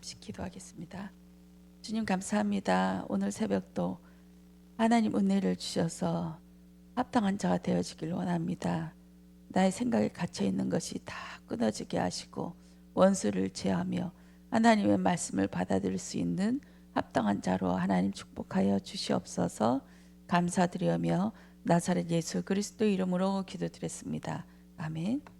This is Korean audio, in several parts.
잠시 기도하겠습니다. 주님 감사합니다. 오늘 새벽도 하나님 은혜를 주셔서 합당한 자가 되어지길 원합니다. 나의 생각에 갇혀 있는 것이 다 끊어지게 하시고 원수를 제하며 하나님의 말씀을 받아들일 수 있는 합당한 자로 하나님 축복하여 주시옵소서 감사드리며 나사렛 예수 그리스도 이름으로 기도드렸습니다. 아멘.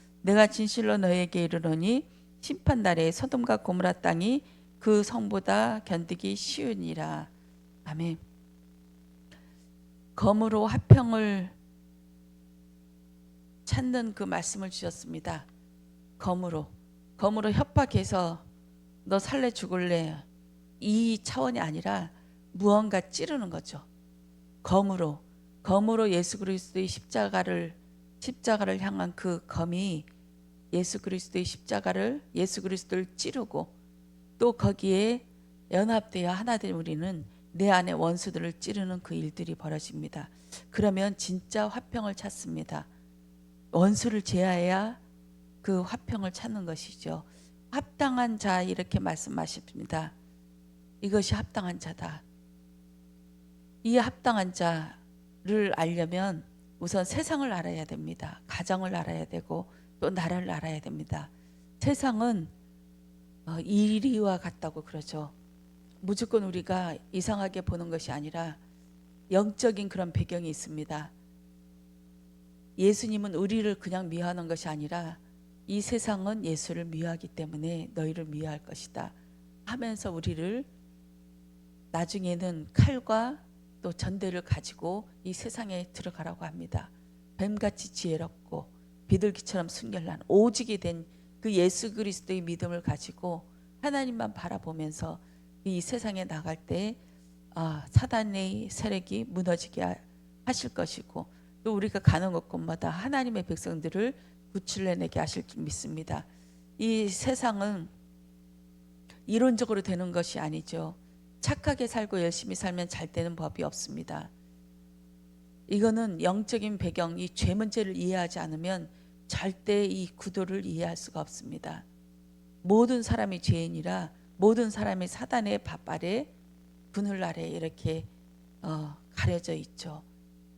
내가 진실로 너희에게 이르노니 심판 날에 소돔과 고무라 땅이 그 성보다 견디기 쉬우니라 아멘. 검으로 화평을 찾는 그 말씀을 주셨습니다. 검으로 검으로 협박해서 너 살래 죽을래 이 차원이 아니라 무언가 찌르는 거죠. 검으로 검으로 예수 그리스도의 십자가를 십자가를 향한 그 검이 예수 그리스도의 십자가를 예수 그리스도를 찌르고 또 거기에 연합되어 하나 된 우리는 내 안에 원수들을 찌르는 그 일들이 벌어집니다. 그러면 진짜 화평을 찾습니다. 원수를 제하여야 그 화평을 찾는 것이죠. 합당한 자 이렇게 말씀하십니다. 이것이 합당한 자다. 이 합당한 자를 알려면 우선 세상을 알아야 됩니다. 가정을 알아야 되고 또 나라를 알아야 됩니다. 세상은 어, 이리와 같다고 그러죠. 무조건 우리가 이상하게 보는 것이 아니라 영적인 그런 배경이 있습니다. 예수님은 우리를 그냥 미워하는 것이 아니라 이 세상은 예수를 미워하기 때문에 너희를 미워할 것이다 하면서 우리를 나중에는 칼과 또 전대를 가지고 이 세상에 들어가라고 합니다. 뱀같이 지혜롭고 비둘기처럼 순결난 오직이 된 그 예수 그리스도의 믿음을 가지고 하나님만 바라보면서 이 세상에 나갈 때 아, 사단의 세력이 무너지게 하- 하실 것이고 또 우리가 가는 곳곳마다 하나님의 백성들을 구출해내게 하실 줄 믿습니다. 이 세상은 이론적으로 되는 것이 아니죠. 착하게 살고 열심히 살면 잘 되는 법이 없습니다. 이거는 영적인 배경, 이 죄 문제를 이해하지 않으면 절대 이 구도를 이해할 수가 없습니다. 모든 사람이 죄인이라 모든 사람이 사단의 밥발에 그늘 아래 이렇게 어, 가려져 있죠.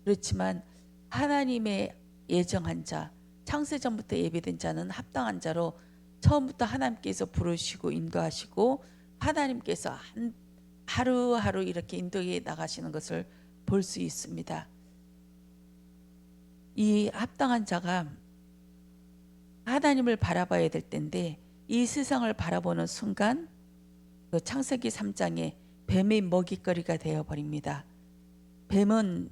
그렇지만 하나님의 예정한 자, 창세전부터 예비된 자는 합당한 자로 처음부터 하나님께서 부르시고 인도하시고 하나님께서 한, 하루하루 이렇게 인도해 나가시는 것을 볼 수 있습니다. 이 합당한 자가 하나님을 바라봐야 될 텐데 이 세상을 바라보는 순간 그 창세기 3장에 뱀의 먹이거리가 되어 버립니다. 뱀은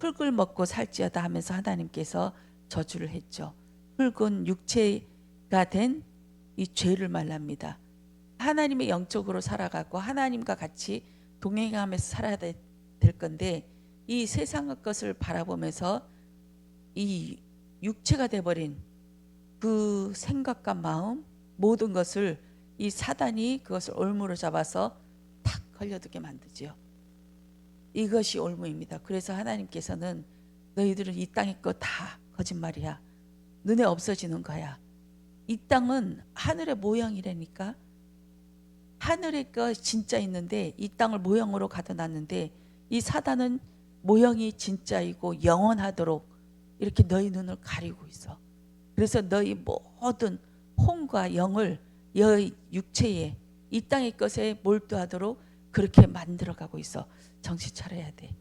흙을 먹고 살지어다 하면서 하나님께서 저주를 했죠. 흙은 육체가 된 이 죄를 말랍니다. 하나님의 영적으로 살아가고 하나님과 같이 동행하면서 살아야 될 건데 이 세상의 것을 바라보면서 이 육체가 돼버린 그 생각과 마음 모든 것을 이 사단이 그것을 올무로 잡아서 탁 걸려두게 만들지요. 이것이 올무입니다. 그래서 하나님께서는 너희들은 이 땅의 것 다 거짓말이야. 눈에 없어지는 거야. 이 땅은 하늘의 모양이라니까. 하늘의 것 진짜 있는데 이 땅을 모형으로 가둬놨는데 이 사단은 모형이 진짜이고 영원하도록 이렇게 너희 눈을 가리고 있어. 그래서 너희 모든 혼과 영을 여의 육체에 이 땅의 것에 몰두하도록 그렇게 만들어가고 있어. 정신 차려야 돼.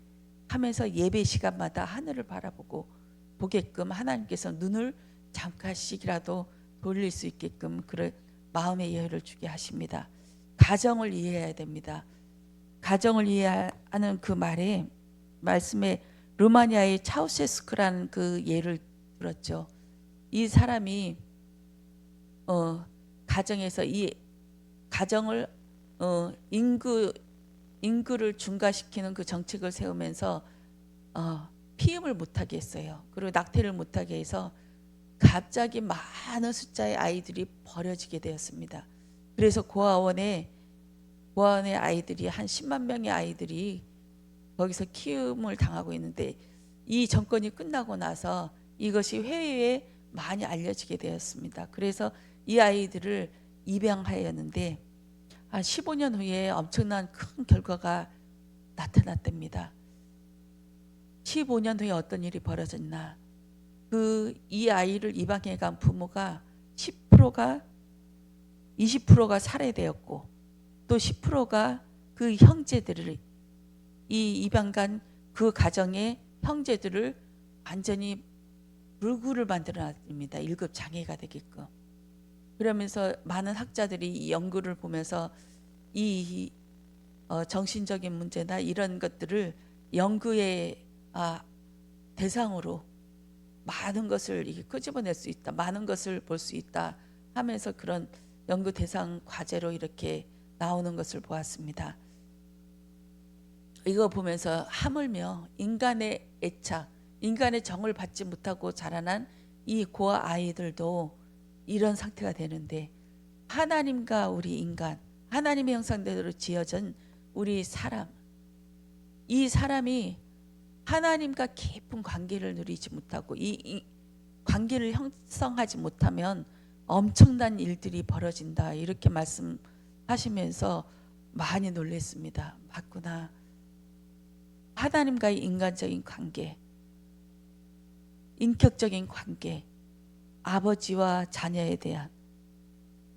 하면서 예배 시간마다 하늘을 바라보고 보게끔 하나님께서 눈을 잠깐씩이라도 돌릴 수 있게끔 그런 마음의 여유를 주게 하십니다. 가정을 이해해야 됩니다. 가정을 이해하는 그 말에 말씀에 루마니아의 차우세스크라는 그 예를 들었죠. 이 사람이 어 가정에서 이 가정을 어, 인구 인구를 증가시키는 그 정책을 세우면서 어, 피임을 못하게 했어요. 그리고 낙태를 못하게 해서 갑자기 많은 숫자의 아이들이 버려지게 되었습니다. 그래서 고아원에 고아원의 아이들이 한 10만 명의 아이들이 거기서 키움을 당하고 있는데 이 정권이 끝나고 나서 이것이 해외에 많이 알려지게 되었습니다. 그래서 이 아이들을 입양하였는데 한 15년 후에 엄청난 큰 결과가 나타났답니다. 15년 후에 어떤 일이 벌어졌나? 그 이 아이를 입양해 간 부모가 10%가 20%가 살해되었고 또 10%가 그 형제들을 이 입양 간 그 가정의 형제들을 완전히 불구를 만들어 놨습니다. 1급 장애가 되게끔. 그러면서 많은 학자들이 이 연구를 보면서 이 어, 정신적인 문제나 이런 것들을 연구의 아, 대상으로 많은 것을 이게 끄집어낼 수 있다, 많은 것을 볼 수 있다 하면서 그런 연구 대상 과제로 이렇게 나오는 것을 보았습니다. 이거 보면서 하물며 인간의 애착, 인간의 정을 받지 못하고 자라난 이 고아 아이들도 이런 상태가 되는데 하나님과 우리 인간, 하나님의 형상대로 지어진 우리 사람, 이 사람이 하나님과 깊은 관계를 누리지 못하고 이, 이 관계를 형성하지 못하면 엄청난 일들이 벌어진다 이렇게 말씀하시면서 많이 놀랐습니다. 맞구나. 하나님과의 인간적인 관계, 인격적인 관계, 아버지와 자녀에 대한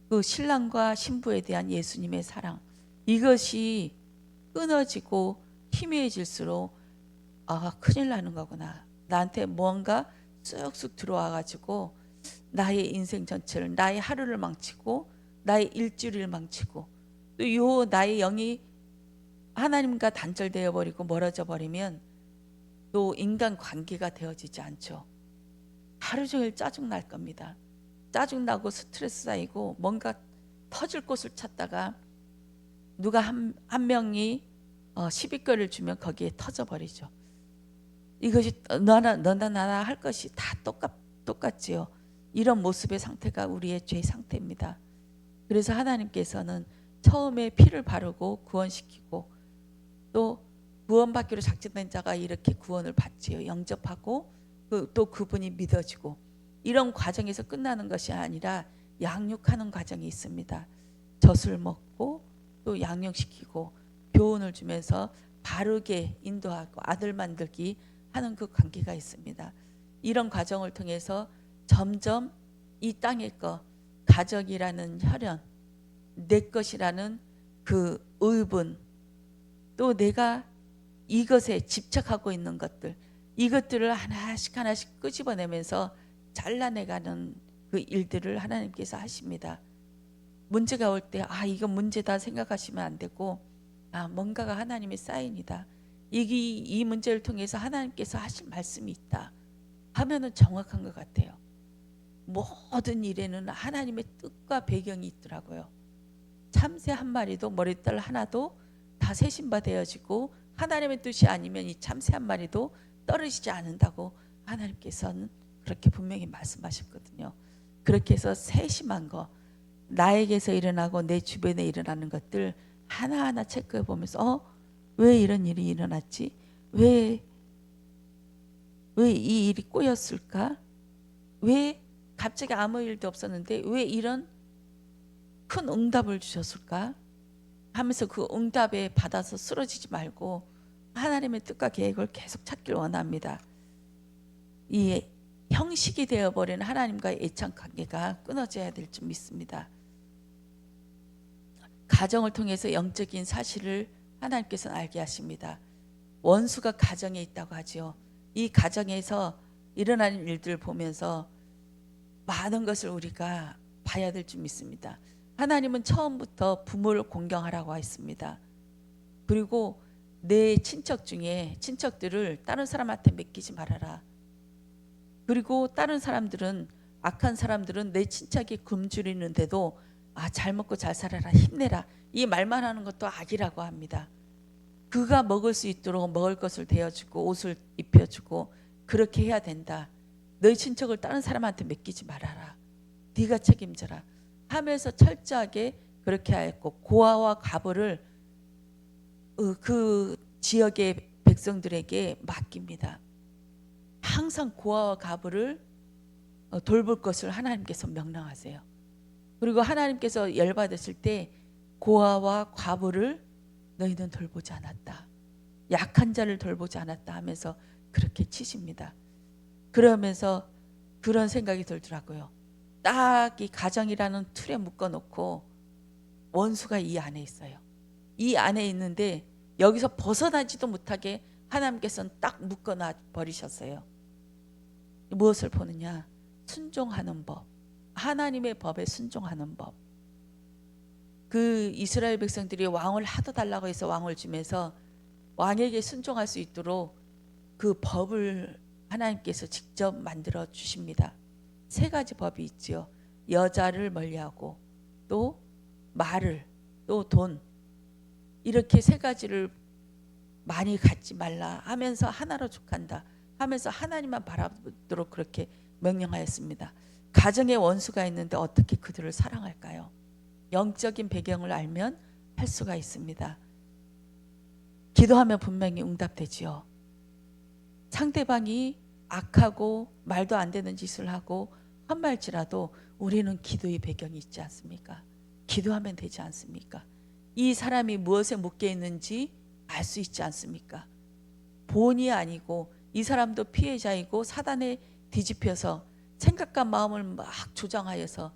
그 신랑과 신부에 대한 예수님의 사랑 이것이 끊어지고 희미해질수록 아 큰일 나는 거구나 나한테 뭔가 쑥쑥 들어와 가지고 나의 인생 전체를 나의 하루를 망치고 나의 일주일을 망치고 또 요 나의 영이 하나님과 단절되어 버리고 멀어져 버리면 또 인간 관계가 되어지지 않죠. 하루 종일 짜증 날 겁니다. 짜증 나고 스트레스 쌓이고 뭔가 터질 곳을 찾다가 누가 한, 한 명이 어, 시비거리를 주면 거기에 터져 버리죠. 이것이 너나 너나 나나 할 것이 다 똑같 똑같지요. 이런 모습의 상태가 우리의 죄 상태입니다. 그래서 하나님께서는 처음에 피를 바르고 구원시키고 또 구원받기로 작정된 자가 이렇게 구원을 받지요. 영접하고 그, 또 그분이 믿어지고 이런 과정에서 끝나는 것이 아니라 양육하는 과정이 있습니다. 젖을 먹고 또 양육시키고 교훈을 주면서 바르게 인도하고 아들 만들기 하는 그 관계가 있습니다. 이런 과정을 통해서 점점 이 땅의 거 가족이라는 혈연 내 것이라는 그 의분 또 내가 이것에 집착하고 있는 것들 이것들을 하나씩 하나씩 끄집어내면서 잘라내가는 그 일들을 하나님께서 하십니다. 문제가 올 때 아 이건 문제다 생각하시면 안 되고 아 뭔가가 하나님의 사인이다. 이게 이 문제를 통해서 하나님께서 하실 말씀이 있다 하면은 정확한 것 같아요. 모든 일에는 하나님의 뜻과 배경이 있더라고요. 참새 한 마리도 머리털 하나도 다 세신바 되어지고 하나님의 뜻이 아니면 이 참새 한 마리도 떨어지지 않는다고 하나님께서는 그렇게 분명히 말씀하셨거든요. 그렇게 해서 세심한 거 나에게서 일어나고 내 주변에 일어나는 것들 하나하나 체크해 보면서 어? 왜 이런 일이 일어났지? 왜 왜 이 일이 꼬였을까? 왜 갑자기 아무 일도 없었는데 왜 이런 큰 응답을 주셨을까? 하면서 그 응답에 받아서 쓰러지지 말고 하나님의 뜻과 계획을 계속 찾길 원합니다. 이 형식이 되어버린 하나님과의 애착 관계가 끊어져야 될 줄 믿습니다. 가정을 통해서 영적인 사실을 하나님께서는 알게 하십니다. 원수가 가정에 있다고 하지요. 이 가정에서 일어나는 일들을 보면서 많은 것을 우리가 봐야 될 줄 믿습니다. 하나님은 처음부터 부모를 공경하라고 했습니다. 그리고 내 친척 중에 친척들을 다른 사람한테 맡기지 말아라. 그리고 다른 사람들은 악한 사람들은 내 친척이 굶주리는데도 아, 잘 먹고 잘 살아라, 힘내라. 이 말만 하는 것도 악이라고 합니다. 그가 먹을 수 있도록 먹을 것을 대어주고 옷을 입혀주고 그렇게 해야 된다. 너희 친척을 다른 사람한테 맡기지 말아라. 네가 책임져라. 하면서 철저하게 그렇게 하였고 고아와 과부를 어, 그 지역의 백성들에게 맡깁니다. 항상 고아와 과부를 어, 돌볼 것을 하나님께서 명령하세요. 그리고 하나님께서 열 받으실 때 고아와 과부를 너희는 돌보지 않았다. 약한 자를 돌보지 않았다 하면서 그렇게 치십니다. 그러면서 그런 생각이 들더라고요. 딱 이 가정이라는 틀에 묶어 놓고 원수가 이 안에 있어요. 이 안에 있는데 여기서 벗어나지도 못하게 하나님께서는 딱 묶어 놔 버리셨어요. 무엇을 보느냐? 순종하는 법. 하나님의 법에 순종하는 법. 그 이스라엘 백성들이 왕을 하도 달라고 해서 왕을 주면서 왕에게 순종할 수 있도록 그 법을 하나님께서 직접 만들어 주십니다. 세 가지 법이 있죠. 여자를 멀리하고 또 말을 또 돈 이렇게 세 가지를 많이 갖지 말라 하면서 하나로 족한다 하면서 하나님만 바라보도록 그렇게 명령하였습니다. 가정에 원수가 있는데 어떻게 그들을 사랑할까요? 영적인 배경을 알면 할 수가 있습니다. 기도하면 분명히 응답되지요. 상대방이 악하고 말도 안 되는 짓을 하고 헛말지라도 우리는 기도의 배경이 있지 않습니까? 기도하면 되지 않습니까? 이 사람이 무엇에 묶여 있는지 알 수 있지 않습니까? 본이 아니고 이 사람도 피해자이고 사단에 뒤집혀서 생각과 마음을 막 조장하여서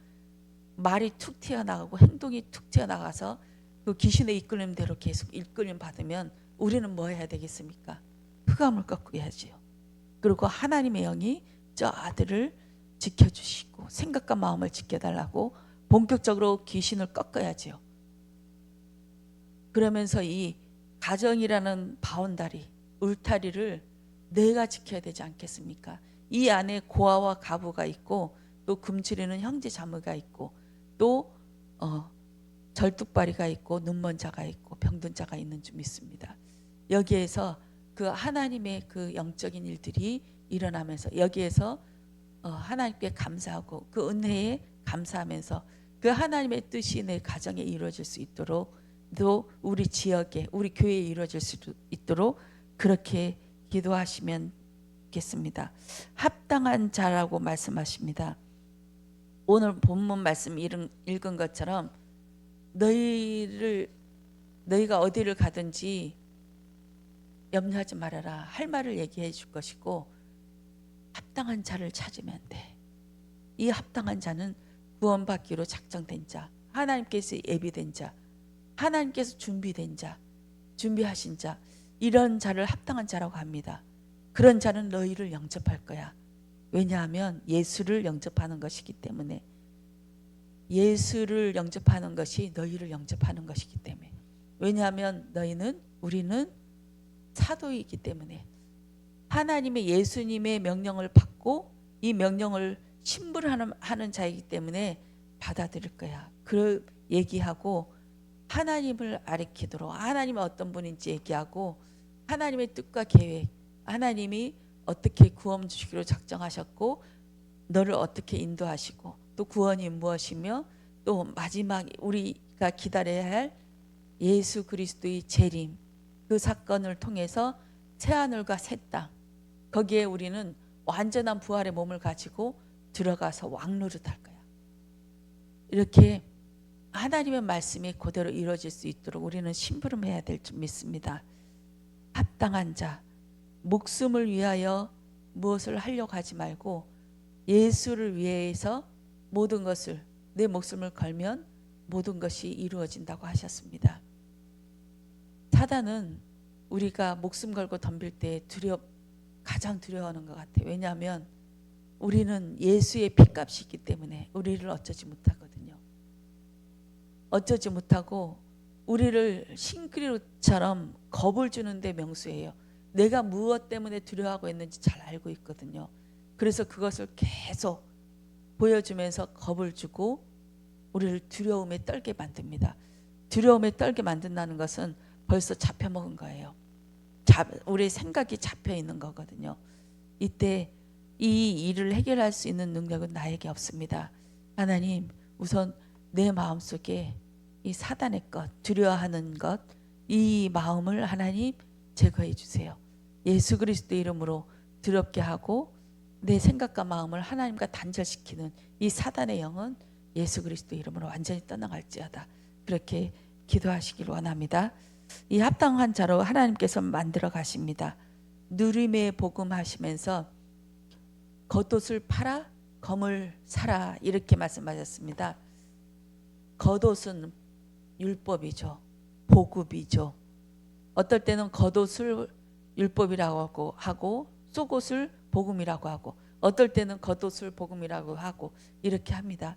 말이 툭 튀어나가고 행동이 툭 튀어나가서 그 귀신의 이끌림대로 계속 이끌림 받으면 우리는 뭐 해야 되겠습니까? 흑암을 꺾어야지요. 그리고 하나님의 영이 저 아들을 지켜주시고 생각과 마음을 지켜달라고 본격적으로 귀신을 꺾어야지요. 그러면서 이 가정이라는 바운다리, 울타리를 내가 지켜야 되지 않겠습니까? 이 안에 고아와 가부가 있고 또 금치리는 형제 자매가 있고 또 어, 절뚝발이가 있고 눈먼 자가 있고 병든 자가 있는 줄 믿습니다. 여기에서 그 하나님의 그 영적인 일들이 일어나면서 여기에서 어, 하나님께 감사하고 그 은혜에 감사하면서 그 하나님의 뜻이 내 가정에 이루어질 수 있도록 또 우리 지역에 우리 교회에 이루어질 수 있도록 그렇게 기도하시면 겠습니다. 합당한 자라고 말씀하십니다. 오늘 본문 말씀 읽은, 읽은 것처럼 너희를 너희가 어디를 가든지 염려하지 말아라 할 말을 얘기해 줄 것이고 합당한 자를 찾으면 돼. 이 합당한 자는 구원받기로 작정된 자, 하나님께서 예비된 자, 하나님께서 준비된 자, 준비하신 자, 이런 자를 합당한 자라고 합니다. 그런 자는 너희를 영접할 거야. 왜냐하면 예수를 영접하는 것이기 때문에 예수를 영접하는 것이 너희를 영접하는 것이기 때문에 왜냐하면 너희는 우리는 사도이기 때문에 하나님의 예수님의 명령을 받고 이 명령을 신불하는 하는 자이기 때문에 받아들일 거야. 그 얘기하고 하나님을 아리키도록 하나님은 어떤 분인지 얘기하고 하나님의 뜻과 계획, 하나님이 어떻게 구원 주시기로 작정하셨고 너를 어떻게 인도하시고 또 구원이 무엇이며 또 마지막 우리가 기다려야 할 예수 그리스도의 재림 그 사건을 통해서 새 하늘과 새 땅 거기에 우리는 완전한 부활의 몸을 가지고 들어가서 왕노릇할 거야. 이렇게 하나님의 말씀이 그대로 이루어질 수 있도록 우리는 심부름해야 될 줄 믿습니다. 합당한 자, 목숨을 위하여 무엇을 하려고 하지 말고 예수를 위해서 모든 것을 내 목숨을 걸면 모든 것이 이루어진다고 하셨습니다. 사단은 우리가 목숨 걸고 덤빌 때 두려 가장 두려워하는 것 같아요. 왜냐하면 우리는 예수의 피값이 있기 때문에 우리를 어쩌지 못하거든요. 어쩌지 못하고 우리를 싱크리처럼 겁을 주는데 명수예요. 내가 무엇 때문에 두려워하고 있는지 잘 알고 있거든요. 그래서 그것을 계속 보여주면서 겁을 주고 우리를 두려움에 떨게 만듭니다. 두려움에 떨게 만든다는 것은 벌써 잡혀 먹은 거예요. 잡, 우리 생각이 잡혀 있는 거거든요. 이때 이 일을 해결할 수 있는 능력은 나에게 없습니다. 하나님, 우선 내 마음 속에 이 사단의 것, 두려워하는 것, 이 마음을 하나님 제거해 주세요. 예수 그리스도 이름으로 두렵게 하고 내 생각과 마음을 하나님과 단절시키는 이 사단의 영은 예수 그리스도 이름으로 완전히 떠나갈지어다. 그렇게 기도하시길 원합니다. 이 합당한 자로 하나님께서 만들어 가십니다. 누림의 복음 하시면서 겉옷을 팔아 검을 사라 이렇게 말씀하셨습니다. 겉옷은 율법이죠. 보급이죠. 어떨 때는 겉옷을 율법이라고 하고, 하고 속옷을 복음이라고 하고 어떨 때는 겉옷을 복음이라고 하고 이렇게 합니다.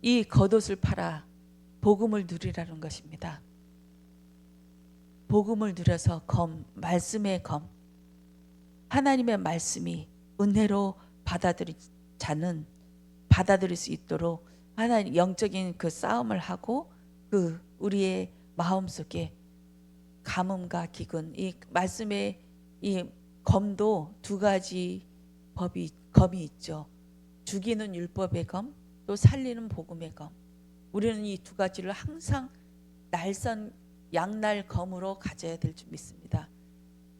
이 겉옷을 팔아 복음을 누리라는 것입니다. 복음을 누려서 검 말씀의 검 하나님의 말씀이 은혜로 받아들이 자는 받아들일 수 있도록 하나님 영적인 그 싸움을 하고 그 우리의 마음 속에 가뭄과 기근 이 말씀의 이 검도 두 가지 법이 검이 있죠. 죽이는 율법의 검, 또 살리는 복음의 검. 우리는 이 두 가지를 항상 날선 양날 검으로 가져야 될 줄 믿습니다.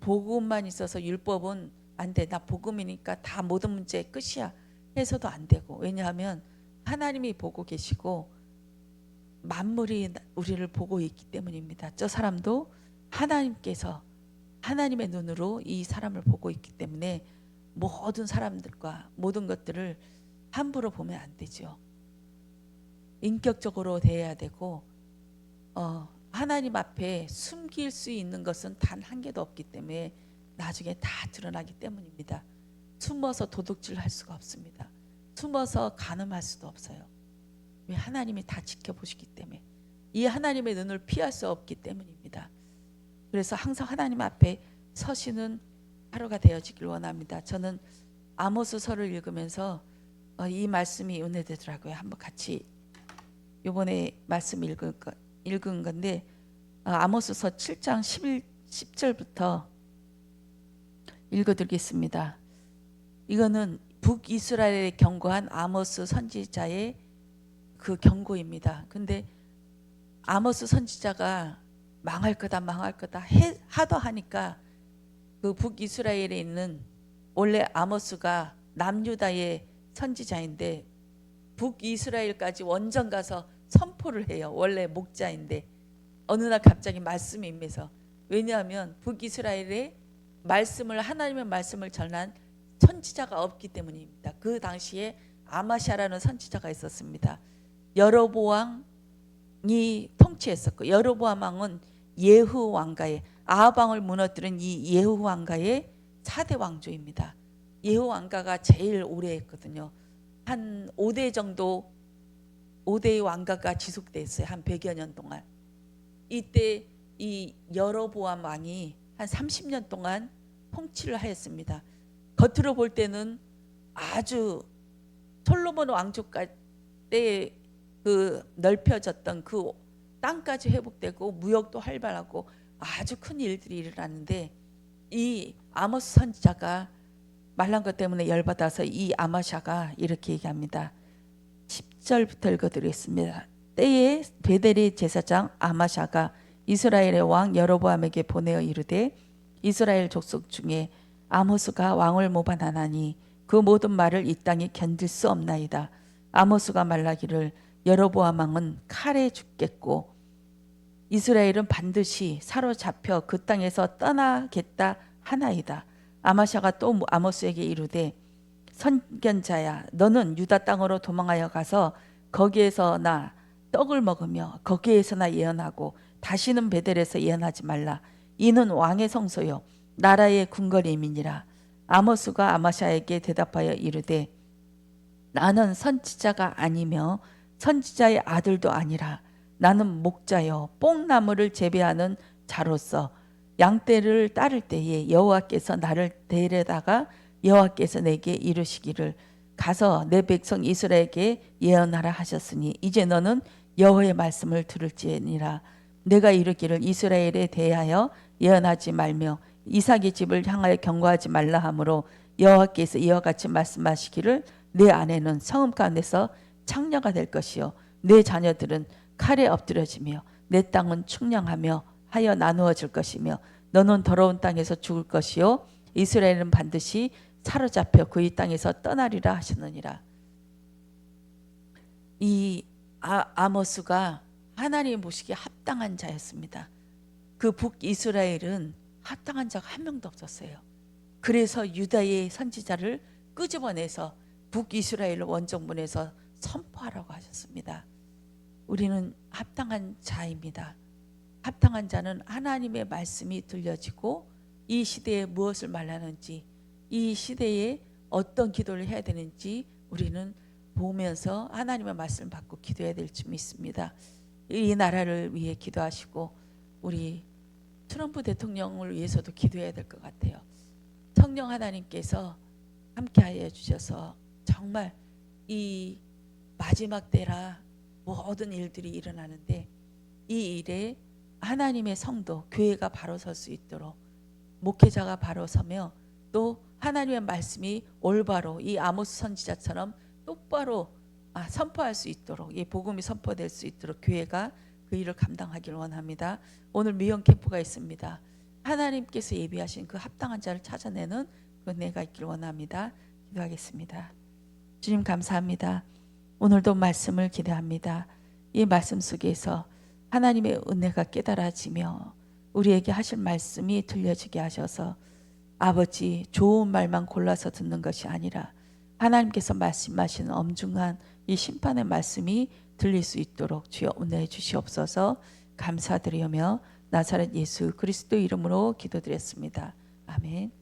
복음만 있어서 율법은 안 돼. 나 복음이니까 다 모든 문제 끝이야. 해서도 안 되고. 왜냐하면 하나님이 보고 계시고 만물이 우리를 보고 있기 때문입니다. 저 사람도 하나님께서 하나님의 눈으로 이 사람을 보고 있기 때문에 모든 사람들과 모든 것들을 함부로 보면 안 되죠. 인격적으로 대해야 되고 어, 하나님 앞에 숨길 수 있는 것은 단 한 개도 없기 때문에 나중에 다 드러나기 때문입니다. 숨어서 도둑질 할 수가 없습니다. 숨어서 가늠할 수도 없어요. 왜 하나님이 다 지켜보시기 때문에 이 하나님의 눈을 피할 수 없기 때문입니다. 그래서 항상 하나님 앞에 서시는 하루가 되어지길 원합니다. 저는 아모스서를 읽으면서 어, 이 말씀이 은혜되더라고요. 한번 같이 이번에 말씀 읽은, 거, 읽은 건데 어, 아모스서 7장 11, 10절부터 읽어드리겠습니다. 이거는 북이스라엘에 경고한 아모스 선지자의 그 경고입니다. 근데 아모스 선지자가 망할 거다 망할 거다 해, 하도 하니까 그 북이스라엘에 있는 원래 아모스가 남유다의 선지자인데 북이스라엘까지 원정 가서 선포를 해요. 원래 목자인데 어느 날 갑자기 말씀이 임해서 왜냐하면 북이스라엘에 말씀을 하나님의 말씀을 전한 선지자가 없기 때문입니다. 그 당시에 아마샤라는 선지자가 있었습니다. 여로보왕이 통치했었고 여로보암 왕은 예후 왕가의 아합왕을 무너뜨린 이 예후 왕가의 4대 왕조입니다. 예후 왕가가 제일 오래 했거든요. 한 5대 정도 5대의 왕가가 지속됐어요. 한 100여 년 동안. 이때 이 여로보암 왕이 한 30년 동안 통치를 하였습니다. 겉으로 볼 때는 아주 솔로몬 왕조가 때에 그 넓혀졌던 그 땅까지 회복되고 무역도 활발하고 아주 큰 일들이 일어났는데 이 아모스 선지자가 말란 것 때문에 열받아서 이 아마샤가 이렇게 얘기합니다. 10절부터 읽어드리겠습니다. 때에 베델의 제사장 아마샤가 이스라엘의 왕 여로보암에게 보내어 이르되 이스라엘 족속 중에 아모스가 왕을 모반하나니 그 모든 말을 이 땅에 견딜 수 없나이다. 아모스가 말라기를 여로보암 왕은 칼에 죽겠고 이스라엘은 반드시 사로잡혀 그 땅에서 떠나겠다 하나이다. 아마샤가 또 아모스에게 이르되 선견자야 너는 유다 땅으로 도망하여 가서 거기에서 나 떡을 먹으며 거기에서나 예언하고 다시는 베델에서 예언하지 말라. 이는 왕의 성소요 나라의 궁궐임이니라. 아모스가 아마샤에게 대답하여 이르되 나는 선지자가 아니며 선지자의 아들도 아니라 나는 목자여 뽕나무를 재배하는 자로서 양떼를 따를 때에 여호와께서 나를 데려다가 여호와께서 내게 이르시기를 가서 내 백성 이스라엘에게 예언하라 하셨으니 이제 너는 여호와의 말씀을 들을지니라. 내가 이르기를 이스라엘에 대하여 예언하지 말며 이삭의 집을 향하여 경고하지 말라 하므로 여호와께서 이와 같이 말씀하시기를 내 아내는 성읍 가운데서 창녀가 될 것이요 내 자녀들은 칼에 엎드려지며 내 땅은 충량하며 하여 나누어질 것이며 너는 더러운 땅에서 죽을 것이요 이스라엘은 반드시 사로잡혀 그의 땅에서 떠나리라 하셨느니라. 이 아, 아모스가 하나님 보시기에 합당한 자였습니다. 그 북이스라엘은 합당한 자가 한 명도 없었어요. 그래서 유다의 선지자를 끄집어내서 북이스라엘 원정문에서 선포하라고 하셨습니다. 우리는 합당한 자입니다. 합당한 자는 하나님의 말씀이 들려지고 이 시대에 무엇을 말하는지 이 시대에 어떤 기도를 해야 되는지 우리는 보면서 하나님의 말씀을 받고 기도해야 될 줄 믿습니다. 이 나라를 위해 기도하시고 우리 트럼프 대통령을 위해서도 기도해야 될 것 같아요. 성령 하나님께서 함께하여 주셔서 정말 이 마지막 때라 모든 일들이 일어나는데 이 일에 하나님의 성도 교회가 바로 설 수 있도록 목회자가 바로 서며 또 하나님의 말씀이 올바로 이 아모스 선지자처럼 똑바로 아, 선포할 수 있도록 이 복음이 선포될 수 있도록 교회가 그 일을 감당하기를 원합니다. 오늘 미영 캠프가 있습니다. 하나님께서 예비하신 그 합당한 자를 찾아내는 그 은혜가 있기를 원합니다. 기도하겠습니다. 주님 감사합니다. 오늘도 말씀을 기대합니다. 이 말씀 속에서 하나님의 은혜가 깨달아지며 우리에게 하실 말씀이 들려지게 하셔서 아버지 좋은 말만 골라서 듣는 것이 아니라 하나님께서 말씀하시는 엄중한 이 심판의 말씀이 들릴 수 있도록 주여 은혜해 주시옵소서 감사드리며 나사렛 예수 그리스도 이름으로 기도드렸습니다. 아멘.